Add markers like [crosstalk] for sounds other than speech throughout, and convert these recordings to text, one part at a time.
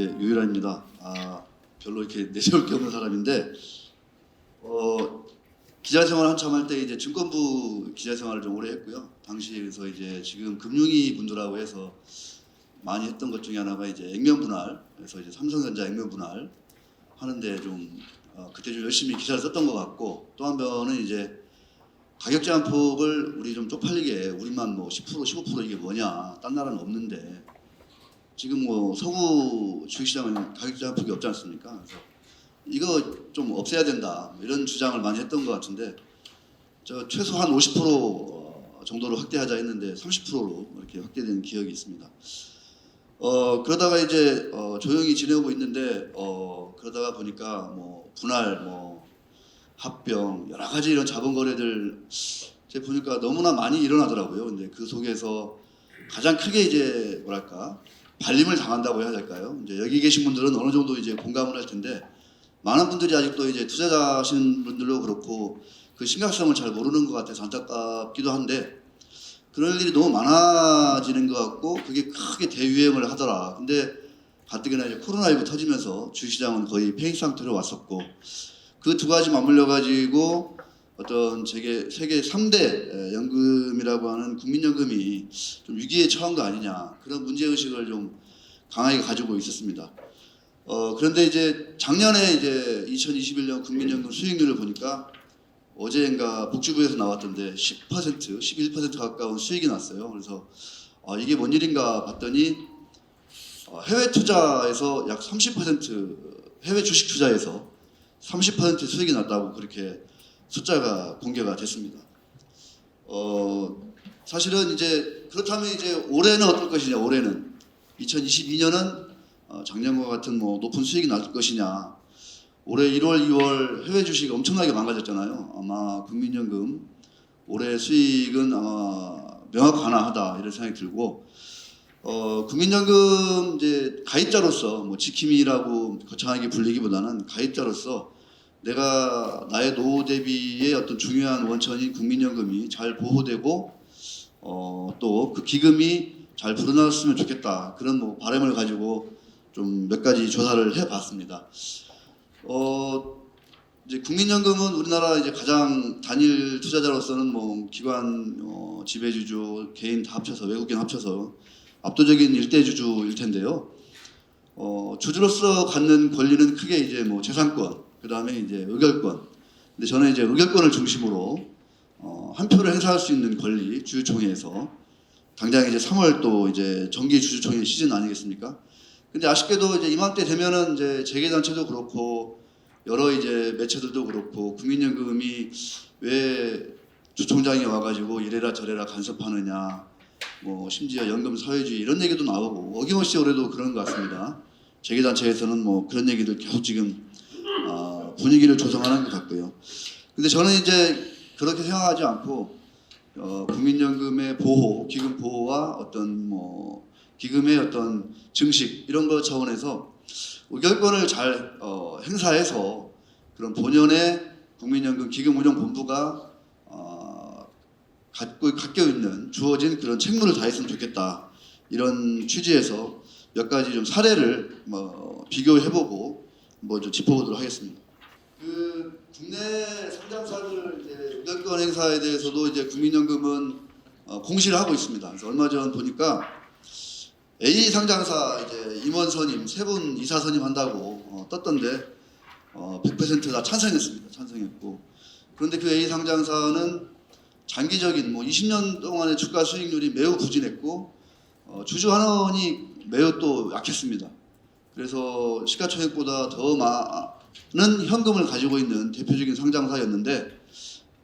예, 유일합니다. 아, 별로 이렇게 내세울 게 없는 사람인데 어, 기자 생활 한참 할 때 이제 증권부 기자 생활을 좀 오래 했고요. 당시에서 이제 지금 금융위 분들하고 해서 많이 했던 것 중에 하나가 이제 액면 분할, 그래서 이제 삼성전자 액면 분할 하는데 좀 어, 그때 좀 열심히 기사를 썼던 것 같고 또 한 번은 이제 가격 제한 폭을 우리 좀 쪽팔리게 우리만 뭐 10% 15% 이게 뭐냐 딴 나라는 없는데 지금 뭐 서구 주식시장은 가격 제한폭이 없지 않습니까? 그래서 이거 좀 없애야 된다 뭐 이런 주장을 많이 했던 것 같은데 저 최소한 50% 정도로 확대하자 했는데 30%로 이렇게 확대된 기억이 있습니다. 어 그러다가 이제 어, 조용히 지내고 있는데 어 그러다가 보니까 뭐 분할 뭐 합병 여러 가지 이런 자본 거래들 제가 보니까 너무나 많이 일어나더라고요. 근데 그 속에서 가장 크게 이제 뭐랄까 발림을 당한다고 해야 될까요? 이제 여기 계신 분들은 어느 정도 이제 공감을 할 텐데 많은 분들이 아직도 이제 투자자신 분들도 그렇고 그 심각성을 잘 모르는 것 같아서 안타깝기도 한데 그럴 일이 너무 많아지는 것 같고 그게 크게 대유행을 하더라. 근데 가뜩이나 이제 코로나19 터지면서 주시장은 거의 폐익 상태로 왔었고 그 두 가지 맞물려 가지고 어떤 세계 세계 3대 연금이라고 하는 국민연금이 좀 위기에 처한 거 아니냐 그런 문제 의식을 좀 강하게 가지고 있었습니다. 어 그런데 이제 작년에 이제 2021년 국민연금 수익률을 보니까 어제인가 복지부에서 나왔던데 10% 11% 가까운 수익이 났어요. 그래서 어, 이게 뭔 일인가 봤더니 어, 해외 투자에서 약 30% 해외 주식 투자에서 30% 수익이 났다고 그렇게 숫자가 공개가 됐습니다. 어, 사실은 이제 그렇다면 이제 올해는 어떨 것이냐? 올해는 2022년은 어, 작년과 같은 뭐 높은 수익이 날 것이냐? 올해 1월, 2월 해외 주식 엄청나게 망가졌잖아요. 아마 국민연금 올해 수익은 아마 명확하나하다 이런 생각이 들고 어, 국민연금 이제 가입자로서 뭐 지킴이라고 거창하게 불리기보다는 가입자로서 내가 나의 노후 대비의 어떤 중요한 원천인 국민연금이 잘 보호되고 어, 또 그 기금이 잘 불어났으면 좋겠다 그런 뭐 바람을 가지고 좀 몇 가지 조사를 해봤습니다. 어, 이제 국민연금은 우리나라 이제 가장 단일 투자자로서는 뭐 기관 어, 지배주주 개인 다 합쳐서 외국인 합쳐서 압도적인 일대 주주일 텐데요. 어, 주주로서 갖는 권리는 크게 이제 뭐 재산권, 그 다음에 이제 의결권. 근데 저는 이제 의결권을 중심으로 어, 한 표를 행사할 수 있는 권리 주주총회에서 당장 이제 3월 또 이제 정기 주주총회 시즌 아니겠습니까? 근데 아쉽게도 이제 이맘때 되면은 이제 재계단체도 그렇고 여러 이제 매체들도 그렇고 국민연금이 왜 주총장이 와가지고 이래라 저래라 간섭하느냐 뭐 심지어 연금 사회주의 이런 얘기도 나오고 어김없이 올해도 그런 것 같습니다. 재계단체에서는 뭐 그런 얘기들 계속 지금 아, 분위기를 조성하는 것 같고요. 근데 저는 이제 그렇게 생각하지 않고 어, 국민연금의 보호, 기금 보호와 어떤 뭐 기금의 어떤 증식 이런 것 차원에서 의결권을 잘 어, 행사해서 그런 본연의 국민연금 기금운용본부가 어, 갖고 갖고 있는 주어진 그런 책무를 다했으면 좋겠다 이런 취지에서 몇 가지 좀 사례를 뭐 비교해보고 뭐 좀 짚어보도록 하겠습니다. 그 국내 상장사들 이제 의결권 행사에 대해서도 이제 국민연금은 어, 공시를 하고 있습니다. 그래서 얼마 전 보니까 A 상장사 이제 임원 선임 세 분 이사 선임 한다고 어, 떴던데 어, 100%다 찬성했습니다. 찬성했고 그런데 그 A 상장사는 장기적인 뭐 20년 동안의 주가 수익률이 매우 부진했고 어, 주주 환원이 매우 또 약했습니다. 그래서 시가총액보다 더 많은 현금을 가지고 있는 대표적인 상장사였는데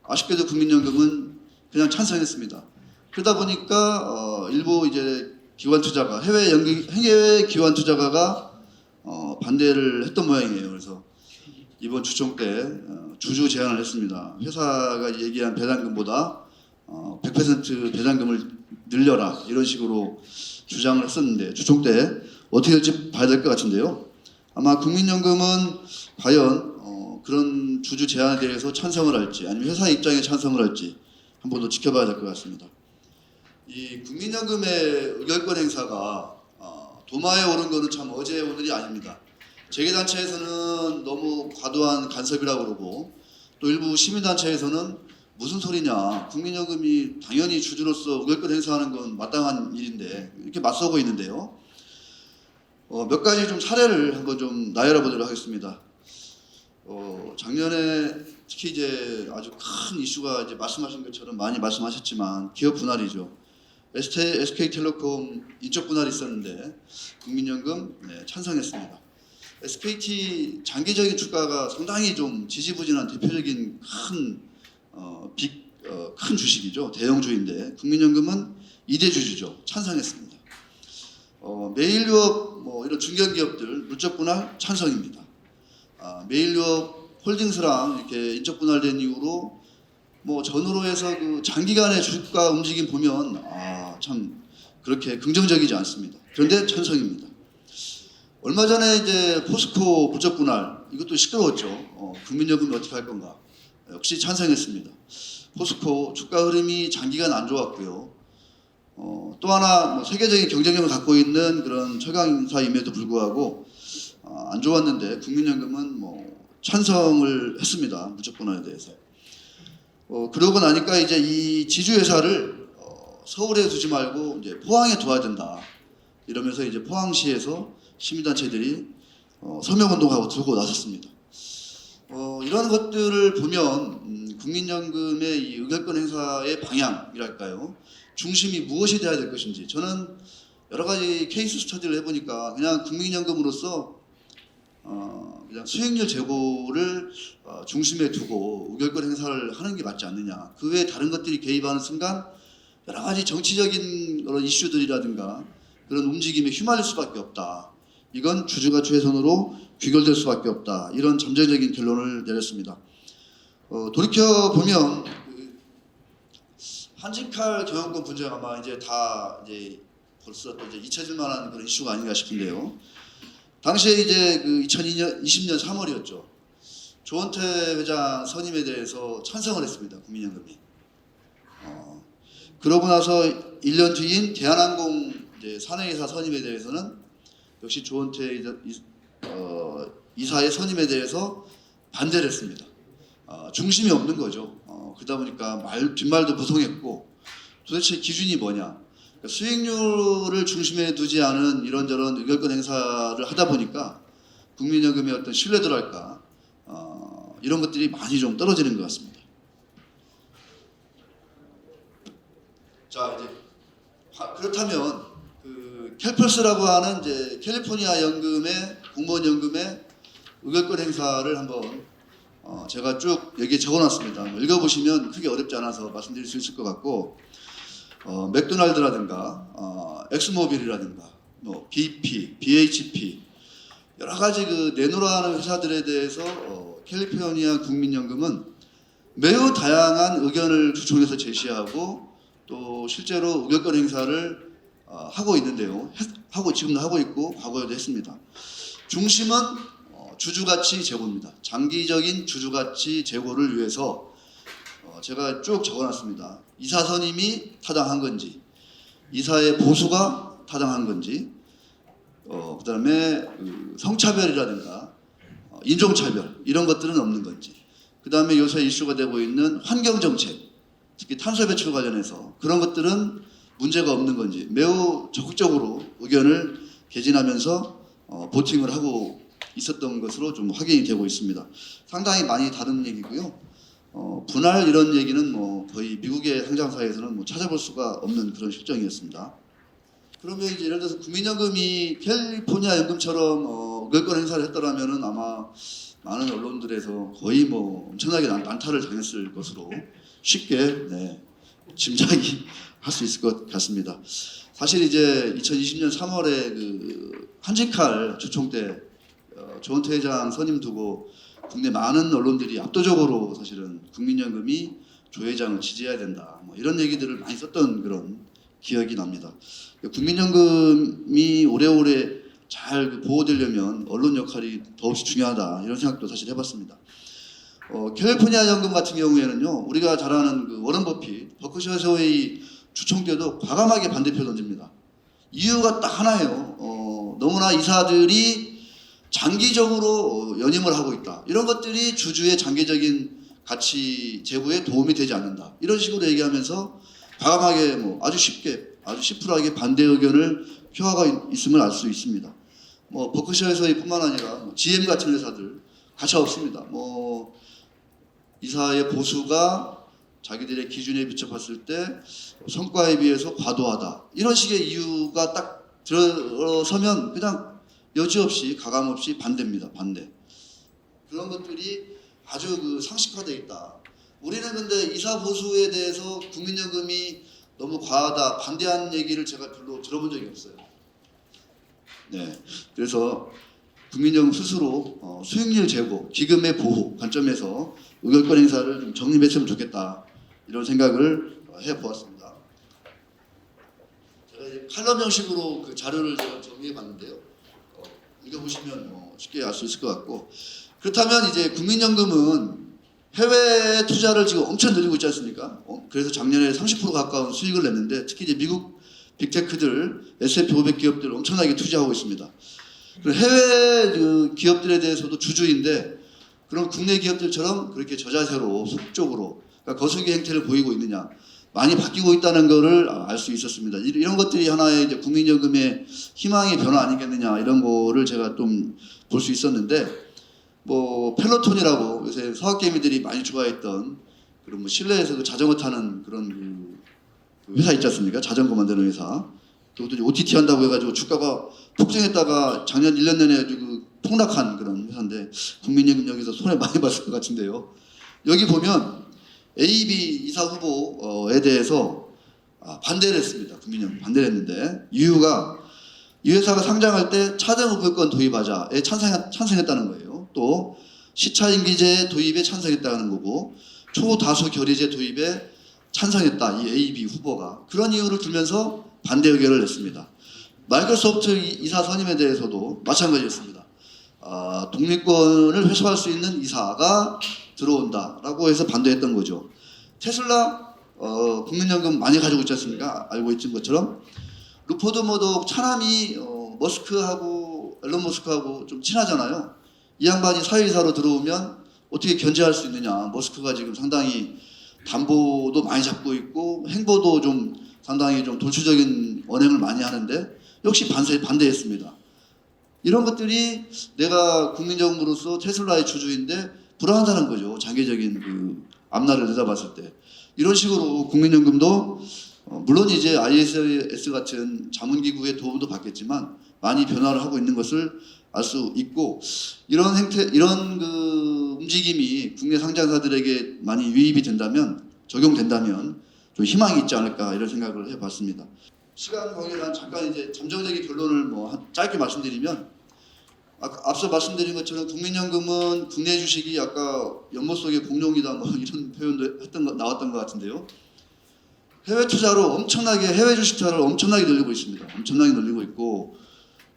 아쉽게도 국민연금은 그냥 찬성했습니다. 그러다 보니까 어, 일부 이제 기관 투자가 해외 연기 해외 기관 투자가가 어, 반대를 했던 모양이에요. 그래서 이번 주총 때 어, 주주 제안을 했습니다. 회사가 얘기한 배당금보다 어, 100% 배당금을 늘려라 이런 식으로 주장을 했었는데 주총 때 어떻게 될지 봐야 될 것 같은데요. 아마 국민연금은 과연 어, 그런 주주 제안에 대해서 찬성을 할지 아니면 회사 입장에 찬성을 할지 한번 더 지켜봐야 될 것 같습니다. 이 국민연금의 의결권 행사가 어, 도마에 오른 거는 참 어제 오늘이 아닙니다. 재계단체에서는 너무 과도한 간섭이라고 그러고 또 일부 시민단체에서는 무슨 소리냐 국민연금이 당연히 주주로서 의결권 행사하는 건 마땅한 일인데 이렇게 맞서고 있는데요. 어, 몇 가지 좀 사례를 한번 좀 나열해 보도록 하겠습니다. 어, 작년에 특히 이제 아주 큰 이슈가 이제 말씀하신 것처럼 많이 말씀하셨지만 기업 분할이죠. SK, SK텔레콤 인적 분할이 있었는데 국민연금 네, 찬성했습니다. SKT 장기적인 주가가 상당히 좀 지지부진한 대표적인 큰, 어, 빅, 어, 큰 주식이죠. 대형주인데 국민연금은 이대 주주죠. 찬성했습니다. 어, 메일유업 뭐 이런 중견기업들 물적 분할 찬성입니다. 아, 메일유업 홀딩스랑 이렇게 인적 분할된 이후로 뭐 전후로 해서 그 장기간의 주가 움직임 보면 아 참 그렇게 긍정적이지 않습니다. 그런데 찬성입니다. 얼마 전에 이제 포스코 부적 분할 이것도 시끄러웠죠. 어, 국민연금이 어떻게 할 건가? 역시 찬성했습니다. 포스코 주가 흐름이 장기간 안 좋았고요. 어, 또 하나 뭐 세계적인 경쟁력을 갖고 있는 그런 최강사임에도 불구하고 아, 안 좋았는데 국민연금은 뭐 찬성을 했습니다. 분할에 대해서. 어, 그러고 나니까 이제 이 지주회사를 어, 서울에 두지 말고 이제 포항에 둬야 된다. 이러면서 이제 포항시에서 시민단체들이 어, 서명운동하고 들고 나섰습니다. 어, 이런 것들을 보면 음, 국민연금의 이 의결권 행사의 방향이랄까요? 중심이 무엇이 돼야 될 것인지 저는 여러 가지 케이스 스터디를 해보니까 그냥 국민연금으로서 어, 그냥 수익률 제고를 어, 중심에 두고 의결권 행사를 하는 게 맞지 않느냐. 그 외에 다른 것들이 개입하는 순간 여러 가지 정치적인 그런 이슈들이라든가 그런 움직임에 휘말릴 수밖에 없다. 이건 주주가 최선으로 귀결될 수밖에 없다. 이런 잠재적인 결론을 내렸습니다. 어, 돌이켜 보면 그 한직칼 경영권 분쟁 아마 이제 다 이제 벌써 또 이제 잊혀질 만한 그런 이슈가 아닌가 싶은데요. 당시에 이제 그 2020년 20년 3월이었죠. 조원태 회장 선임에 대해서 찬성을 했습니다. 국민연금이. 어, 그러고 나서 1년 뒤인 대한항공 이제 사내이사 선임에 대해서는 역시 조원태 이- 어, 이사의 선임에 대해서 반대를 했습니다. 어, 중심이 없는 거죠. 어, 그러다 보니까 말 뒷말도 부송했고 도대체 기준이 뭐냐? 그러니까 수익률을 중심에 두지 않은 이런저런 의결권 행사를 하다 보니까 국민연금의 어떤 신뢰도랄까 어, 이런 것들이 많이 좀 떨어지는 것 같습니다. 자 이제 하- 그렇다면 그 캘펄스라고 하는 이제 캘리포니아 연금의 공무원 연금의 의결권 행사를 한번 어, 제가 쭉 여기에 적어놨습니다. 뭐 읽어보시면 크게 어렵지 않아서 말씀드릴 수 있을 것 같고 어, 맥도날드라든가 어, 엑스모빌이라든가 뭐 BP, BHP 여러 가지 그 내노라하는 회사들에 대해서 어, 캘리포니아 국민연금은 매우 다양한 의견을 주총해서 제시하고 또 실제로 의결권 행사를 어, 하고 있는데요. 했- 하고 지금도 하고 있고 과거에도 했습니다. 중심은 어, 주주가치 제고입니다. 장기적인 주주가치 제고를 위해서 어, 제가 쭉 적어놨습니다. 이사 선임이 타당한 건지, 이사의 보수가 타당한 건지, 어, 그다음에 그 성차별이라든가 어, 인종차별 이런 것들은 없는 건지, 그다음에 요새 이슈가 되고 있는 환경 정책, 특히 탄소 배출 관련해서 그런 것들은 문제가 없는 건지 매우 적극적으로 의견을 개진하면서 어, 보팅을 하고 있었던 것으로 좀 확인이 되고 있습니다. 상당히 많이 다른 얘기고요. 어, 분할 이런 얘기는 뭐 거의 미국의 상장사에서는 뭐 찾아볼 수가 없는 그런 실정이었습니다. 그러면 이제 예를 들어서 국민연금이 캘리포니아 연금처럼 어, 의결권 행사를 했더라면은 아마 많은 언론들에서 거의 뭐 엄청나게 난, 난타를 당했을 것으로 쉽게 네, 짐작이 [laughs] 할 수 있을 것 같습니다. 사실 이제 2020년 3월에 그 한직칼 주총 때 어, 조은태 회장 선임 두고 국내 많은 언론들이 압도적으로 사실은 국민연금이 조 회장을 지지해야 된다. 뭐 이런 얘기들을 많이 썼던 그런 기억이 납니다. 국민연금이 오래오래 잘그 보호되려면 언론 역할이 더없이 중요하다 이런 생각도 사실 해봤습니다. 어, 캘리포니아 연금 같은 경우에는요 우리가 잘 아는 그 워런 버핏 버크셔 해서웨이 주총 때도 과감하게 반대표 던집니다. 이유가 딱 하나예요. 어, 너무나 이사들이 장기적으로 어, 연임을 하고 있다. 이런 것들이 주주의 장기적인 가치 제고에 도움이 되지 않는다. 이런 식으로 얘기하면서 과감하게 뭐 아주 쉽게 아주 시플하게 반대 의견을 표하가 있- 있음을 알 수 있습니다. 뭐 버크셔에서뿐만 아니라 뭐 GM 같은 회사들 가차 없습니다. 뭐 이사의 보수가 자기들의 기준에 비춰 봤을 때 성과에 비해서 과도하다. 이런 식의 이유가 딱 들어서면 그냥 여지없이 가감없이 반대입니다. 반대. 그런 것들이 아주 그 상식화돼 있다. 우리는 근데 이사 보수에 대해서 국민연금이 너무 과하다 반대하는 얘기를 제가 별로 들어본 적이 없어요. 네, 그래서 국민연금 스스로 어, 수익률 제고, 기금의 보호 관점에서 의결권 행사를 좀 정립했으면 좋겠다 이런 생각을 어, 해 보았습니다. 제가 이제 칼럼 형식으로 그 자료를 제가 정리해 봤는데요. 어, 읽어보시면 뭐 쉽게 알 수 있을 것 같고 그렇다면 이제 국민연금은 해외 투자를 지금 엄청 늘리고 있지 않습니까? 어, 그래서 작년에 30% 가까운 수익을 냈는데 특히 이제 미국 빅테크들 S&P 500 기업들 엄청나게 투자하고 있습니다. 해외 그 기업들에 대해서도 주주인데 그런 국내 기업들처럼 그렇게 저자세로 속적으로 그러니까 거수기 행태를 보이고 있느냐 많이 바뀌고 있다는 것을 알 수 있었습니다. 이- 이런 것들이 하나의 이제 국민연금의 희망의 변화 아니겠느냐 이런 거를 제가 좀 볼 수 있었는데 뭐 펠로톤이라고 요새 서학개미들이 많이 좋아했던 그런 뭐 실내에서 그 자전거 타는 그런 그- 그 회사 있지 않습니까? 자전거 만드는 회사. 그것도 OTT 한다고 해가지고 주가가 폭증했다가 작년 1년 내내 그 폭락한 그런 회사인데 국민연금 여기서 손해 많이 봤을 것 같은데요. 여기 보면 AB 이사 후보에 대해서 아, 반대를 했습니다. 국민연금 반대를 했는데 이유가 이 회사가 상장할 때 차등 우표권 도입하자에 찬성, 찬성했다는 거예요. 또 시차임기제 도입에 찬성했다는 거고 초다수 결의제 도입에 찬성했다. 이 AB 후보가 그런 이유를 들면서 반대 의견을 냈습니다. 마이크로소프트 이- 이사 선임에 대해서도 마찬가지였습니다. 아, 독립권을 회수할 수 있는 이사가 들어온다라고 해서 반대했던 거죠. 테슬라 어, 국민연금 많이 가지고 있지 않습니까? 알고 있는 것처럼 루포드 모독 차남이 어, 머스크하고 앨런 머스크하고 좀 친하잖아요. 이 양반이 사회이사로 들어오면 어떻게 견제할 수 있느냐. 머스크가 지금 상당히 담보도 많이 잡고 있고 행보도 좀 상당히 좀 돌출적인 언행을 많이 하는데 역시 반세 반대했습니다. 이런 것들이 내가 국민정부로서 테슬라의 주주인데 불안하다는 거죠. 장기적인 그 앞날을 내다봤을 때 이런 식으로 국민연금도 어, 물론 이제 ISS 같은 자문기구의 도움도 받겠지만 많이 변화를 하고 있는 것을 알 수 있고 이런 행태 이런 그 움직임이 국내 상장사들에게 많이 유입이 된다면 적용된다면 좀 희망이 있지 않을까 이런 생각을 해봤습니다. 시간 관계상 잠깐 이제 잠정적인 결론을 뭐 한- 짧게 말씀드리면 앞서 말씀드린 것처럼 국민연금은 국내 주식이 아까 연못 속의 공룡이다 뭐 [laughs] 이런 표현도 했던 거 나왔던 것 같은데요. 해외 투자로 엄청나게 해외 주식 투자를 엄청나게 늘리고 있습니다. 엄청나게 늘리고 있고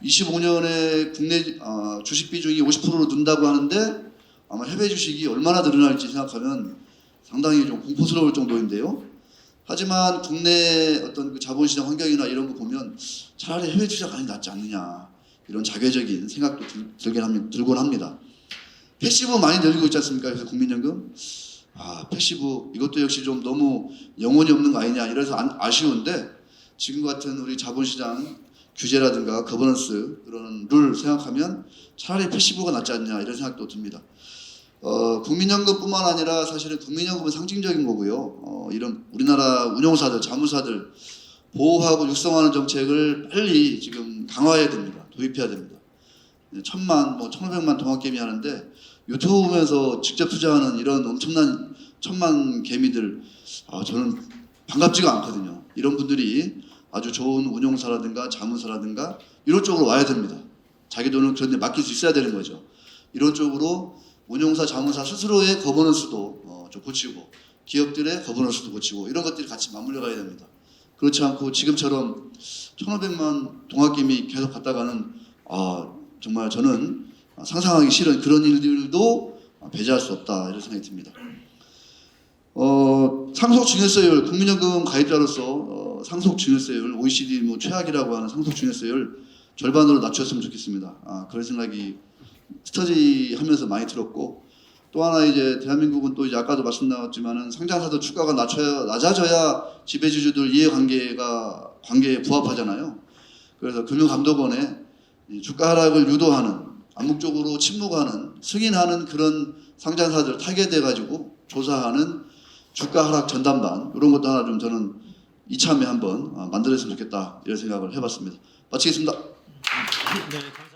25년에 국내 아, 주식 비중이 50%로 는다고 하는데 아마 해외 주식이 얼마나 늘어날지 생각하면 상당히 좀 공포스러울 정도인데요. 하지만 국내 어떤 그 자본시장 환경이나 이런 거 보면 차라리 해외 투자가 많이 낫지 않느냐 이런 자괴적인 생각도 들, 들긴 합니다. 패시브 많이 늘리고 있지 않습니까? 그래서 국민연금 아 패시브 이것도 역시 좀 너무 영혼이 없는 거 아니냐 이래서 안- 아쉬운데 지금 같은 우리 자본시장 규제라든가 거버넌스 그런 룰 생각하면 차라리 패시브가 낫지 않냐 이런 생각도 듭니다. 어, 국민연금뿐만 아니라 사실은 국민연금은 상징적인 거고요. 어, 이런 우리나라 운용사들, 자무사들 보호하고 육성하는 정책을 빨리 지금 강화해야 됩니다. 도입해야 됩니다. 네, 천만, 뭐 천오백만 동학개미 하는데 유튜브 보면서 직접 투자하는 이런 엄청난 천만 개미들 아, 저는 반갑지가 않거든요. 이런 분들이 아주 좋은 운용사라든가 자문사라든가 이런 쪽으로 와야 됩니다. 자기 돈을 그런 데 맡길 수 있어야 되는 거죠. 이런 쪽으로 운용사, 자문사 스스로의 거버넌스도 어, 좀 고치고 기업들의 거버넌스도 고치고 이런 것들이 같이 맞물려 가야 됩니다. 그렇지 않고 지금처럼 1,500만 동학개미 계속 갔다가는 아, 정말 저는 상상하기 싫은 그런 일들도 배제할 수 없다 이런 생각이 듭니다. 어, 상속 증여세율 국민연금 가입자로서 어, 어, 상속 증여세율 OECD 뭐 최악이라고 하는 상속 증여세율 절반으로 낮췄으면 좋겠습니다. 아, 그런 생각이 스터디 하면서 많이 들었고 또 하나 이제 대한민국은 또 이제 아까도 말씀 나왔지만은 상장사도 주가가 낮춰야 낮아져야 지배주주들 이해관계가 관계에 부합하잖아요. 그래서 금융감독원에 이 주가 하락을 유도하는 암묵적으로 침묵하는 승인하는 그런 상장사들 타겟해 가지고 조사하는 주가 하락 전담반 이런 것도 하나 좀 저는 이참에 한번 아, 만들었으면 좋겠다 이런 생각을 해봤습니다. 마치겠습니다. 네, 감-